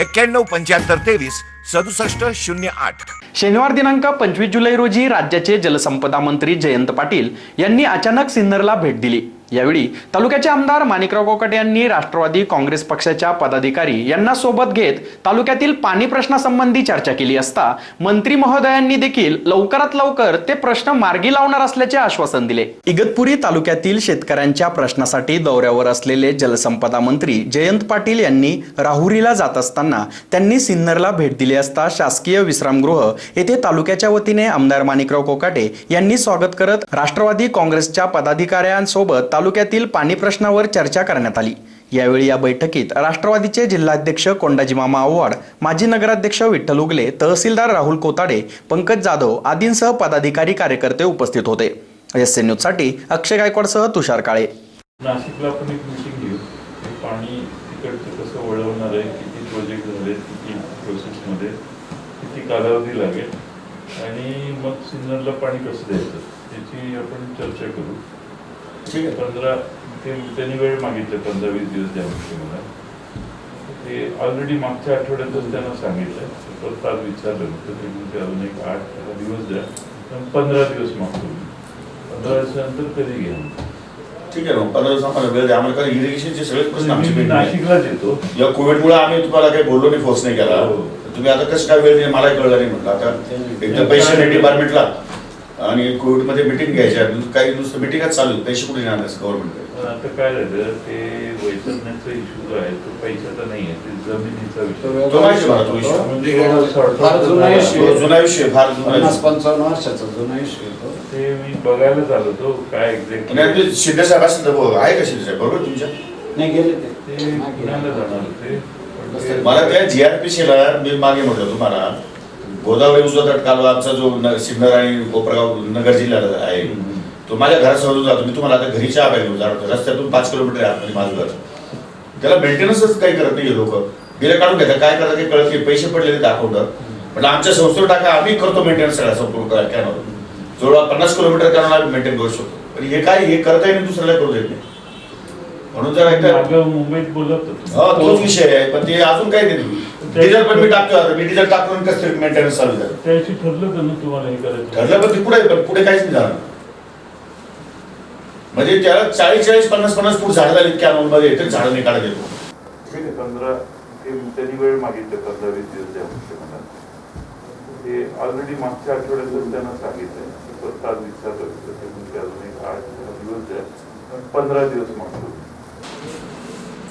एक्क्याण्णव पंच्याहत्तर तेवीस सदुसष्ट शून्य आठ. शनिवार दिनांक पंचवीस जुलै रोजी राज्याचे जलसंपदा मंत्री जयंत पाटील यांनी अचानक सिन्नरला भेट दिली. यावेळी तालुक्याचे आमदार माणिकराव कोकाटे यांनी राष्ट्रवादी काँग्रेस पक्षाच्या पदाधिकारी यांना सोबत घेत तालुक्यातील पाणी प्रश्नासंबंधी चर्चा केली असता मंत्री महोदयांनी देखील लवकरात लवकर ते प्रश्न मार्गी लावणार असल्याचे आश्वासन दिले. इगतपुरी तालुक्यातील शेतकऱ्यांच्या प्रश्नासाठी दौऱ्यावर असलेले जलसंपदा मंत्री जयंत पाटील यांनी राहुरीला जात असताना त्यांनी सिन्नरला भेट दिली असता शासकीय विश्रामगृह येथे तालुक्याच्या वतीने आमदार माणिकराव कोकाटे यांनी स्वागत करत राष्ट्रवादी काँग्रेसच्या पदाधिकाऱ्यांसोबत तालुक्यातील पाणी प्रश्नावर चर्चा करण्यात आली. यावेळी या बैठकीत राष्ट्रवादीचे जिल्हाध्यक्ष कोंडाजी मामा आव्हाड माजी नगराध्यक्ष विठ्ठल उगले तहसीलदार राहुल कोताडे पंकज जाधव आदींसह पदाधिकारी कार्यकर्ते उपस्थित होते. एस एन न्यूजसाठी अक्षय गायकवाडसह तुषार काळे. नाशिकला आपण एक मिटिंग घेऊ. पाणी तिकडचं कसं वळवणार आहे किती प्रोजेक्ट झाले किती प्रोसेसमध्ये किती कालावधी लागेल? आणि मग सिन्नरला पाणी कसं द्यायचं? त्याची आपण चर्चा करू. ठीक आहे. पंधरा ते त्यांनी वेळ मागितले पंधरा वीस दिवस द्या मला ते ऑलरेडी मागच्या आठवड्यातच त्यांना सांगितलं. परत आज विचारलं होतं ते म्हणजे अजून एक आठ दहा दिवस द्या पण पंधरा दिवस मागतो मी पंधरा दिवसानंतर कधी घ्या? ठीक आहे ना पंधरा दिवस आम्हाला वेळ द्या. आम्हाला कारण इरिगेशनचे सगळे प्रश्न आमचे. नाशिकलाच येतो. या कोविडमुळे आम्ही तुम्हाला काही बोललो नाही फोर्स नाही केला. हो. तुम्ही आता कसं काय वेळ मलाही कळलं नाही म्हटलं. आता एकदा पैसे नाही डिपार्टमेंटला आणि कोविडमध्ये मिटिंग घ्यायच्या काही नुसतं मिटिंगच चालू आहे. पैसे कुठे जाणार गव्हर्नमेंट आता काय झालं ते वैतरण्याचा इश्यू जो आहे तो पैशाचा नाही आहे ते जमिनीचा विषय. तो माहिती आहे मला तो. म्हणजे फार जुना. तो जुना विषय फार जुना. पंचावन्न वर्षाचा जुना इश्यू आहे तो. ते मी बघायला चाललो होतो काय एक्झॅक्ट आपले शिंदे साहेब असेल तर बघ, आहे का शिंदे साहेब? बरोबर तुमच्या? नाही गेले ते. ते पुण्याला जाणार होते. ते- मला त्या जीआरपीसीला मी मागे म्हटलं तुम्हाला. गोदावरी उजवा तट कालवा आमचा जो सिन्नर आणि कोपरगाव नगर जिल्ह्यात आहे. तो माझ्या घरासमोरून जातो. मी तुम्हाला आता घरी चहा प्यायला घेऊन. रस्त्यातून पाच किलोमीटर आहे माझं घर. त्याला मेंटेनन्सच काही करत नाही लोक. बिलं काढून घेतात. काय करतात ते कळत नाही. पैसे पडले ते अकाउंटवर म्हणजे आमच्या संस्थेवर टाका. आम्ही करतो मेंटेनन्स सगळ्या संपूर्ण कॅनवर जवळ पन्नास किलोमीटर कॅनवर आम्ही मेंटेन करू शकतो. पण हे काय? हे करता येईल दुसऱ्याला करू देत नाही. म्हणून जर एकदा मागं मुंबईत बोलत होतो. हा तोच विषय आहे. पण ते अजून काय नाही. डिझेल पण मी टाकतो आता. मी डिझेल टाकून कसं मेंटेनन्स चालू झालं. त्याशी ठरलं का ना तुम्हाला हे करायचं? ठरलं पण ते पुढे पण पुढे काहीच नाही झालं. म्हणजे त्याला चाळीस चाळीस पन्नास पन्नास फूट झाड झाली कॅनॉलमध्ये तर झाड नाही काढत येतो. ठीक आहे पंधरा ते त्यांनी वेळ मागितले पंधरा वीस दिवस द्या मला ते ऑलरेडी मागच्या आठवड्यातच त्यांना सांगितलं. परत आज होतं. ते म्हणजे अजून एक आठ दहा दिवस द्या. पण पंधरा दिवस मागतो.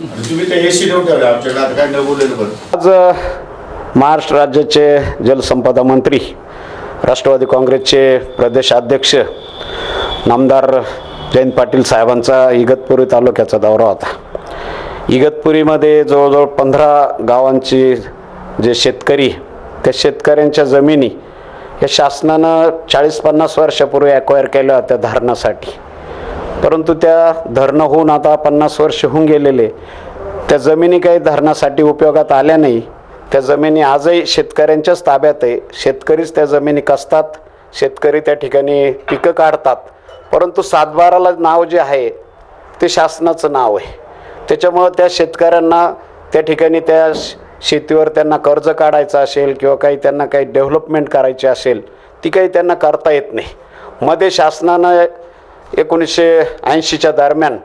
तुम्ही एसी आमच्याकडे आता काय न बोललेलं बरं. आज महाराष्ट्र राज्याचे जलसंपदा मंत्री राष्ट्रवादी काँग्रेसचे प्रदेशाध्यक्ष नामदार जयंत पाटील साहेबांचा इगतपुरी तालुक्याचा दौरा होता. इगतपुरीमध्ये जवळजवळ पंधरा गावांची जे शेतकरी त्या शेतकऱ्यांच्या जमिनी या शासनानं चाळीस पन्नास वर्षापूर्वी ॲक्वायर केल्या होत्या धारणासाठी. परंतु त्या धरणं होऊन आता पन्नास वर्ष होऊन गेलेले. त्या जमिनी काही धरणासाठी उपयोगात आल्या नाही. त्या जमिनी आजही शेतकऱ्यांच्याच ताब्यात आहे. शेतकरीच त्या जमिनी कसतात? शेतकरी त्या ठिकाणी पिकं काढतात. परंतु सातबाराला नाव जे आहे ते शासनाचं नाव आहे. त्याच्यामुळं त्या शेतकऱ्यांना त्या ठिकाणी त्या शेतीवर त्यांना कर्ज काढायचं असेल किंवा काही त्यांना काही डेव्हलपमेंट करायची असेल ती काही त्यांना करता येत नाही. मध्ये शासनानं एकोणीसशे ऐंशीच्या दरम्यान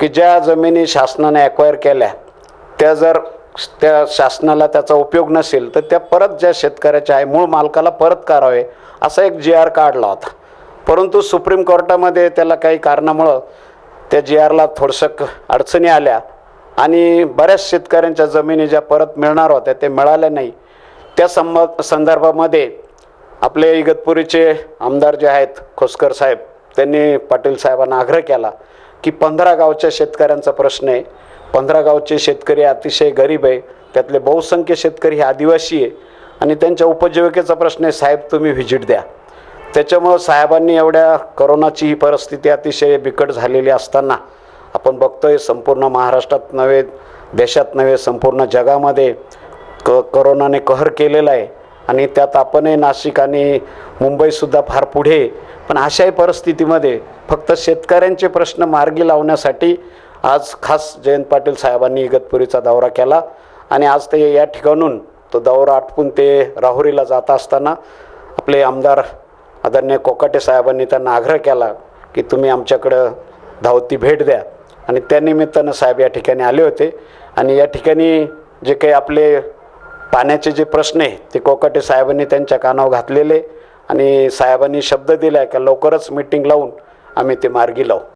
की ज्या जमिनी शासनाने ॲक्वायर केल्या त्या जर त्या शासनाला त्याचा उपयोग नसेल तर त्या परत ज्या शेतकऱ्याच्या आहे मूळ मालकाला परत करावे असा एक जी आर काढला होता. परंतु सुप्रीम कोर्टामध्ये त्याला काही कारणामुळं त्या जी आरला थोडसं क- अडचणी आल्या आणि बऱ्याच शेतकऱ्यांच्या जमिनी ज्या परत मिळणार होत्या ते मिळाल्या नाही. त्या संब संदर्भामध्ये आपले इगतपुरीचे आमदार जे आहेत खोसकर साहेब त्यांनी पाटील साहेबांना आग्रह केला की पंधरा गावच्या शेतकऱ्यांचा प्रश्न आहे. पंधरा गावचे शेतकरी अतिशय गरीब आहे. त्यातले बहुसंख्य शेतकरी हे आदिवासी आहे. आणि त्यांच्या उपजीविकेचा प्रश्न आहे साहेब तुम्ही व्हिजिट द्या. त्याच्यामुळं साहेबांनी एवढ्या करोनाची ही परिस्थिती अतिशय बिकट झालेली असताना आपण बघतोय संपूर्ण महाराष्ट्रात नव्हे देशात नव्हे संपूर्ण जगामध्ये क करोनाने कहर केलेला आहे. आणि त्यात आपणही नाशिक आणि मुंबईसुद्धा फार पुढे पण अशाही परिस्थितीमध्ये फक्त शेतकऱ्यांचे प्रश्न मार्गी लावण्यासाठी आज खास जयंत पाटील साहेबांनी इगतपुरीचा दौरा केला. आणि आज ते या ठिकाणून तो दौरा आटपून ते राहुरीला जात असताना आपले आमदार आदरणीय कोकाटे साहेबांनी त्यांना आग्रह केला की तुम्ही आमच्याकडं धावती भेट द्या. आणि त्यानिमित्तानं साहेब या ठिकाणी आले होते. आणि या ठिकाणी जे काही आपले पाण्याचे जे प्रश्न आहे ते कोकाटे साहेबांनी त्यांच्या कानावर घातलेले. आणि साहेबांनी शब्द दिला आहे का लवकरच मीटिंग लावून आम्ही ते मार्गी लावू.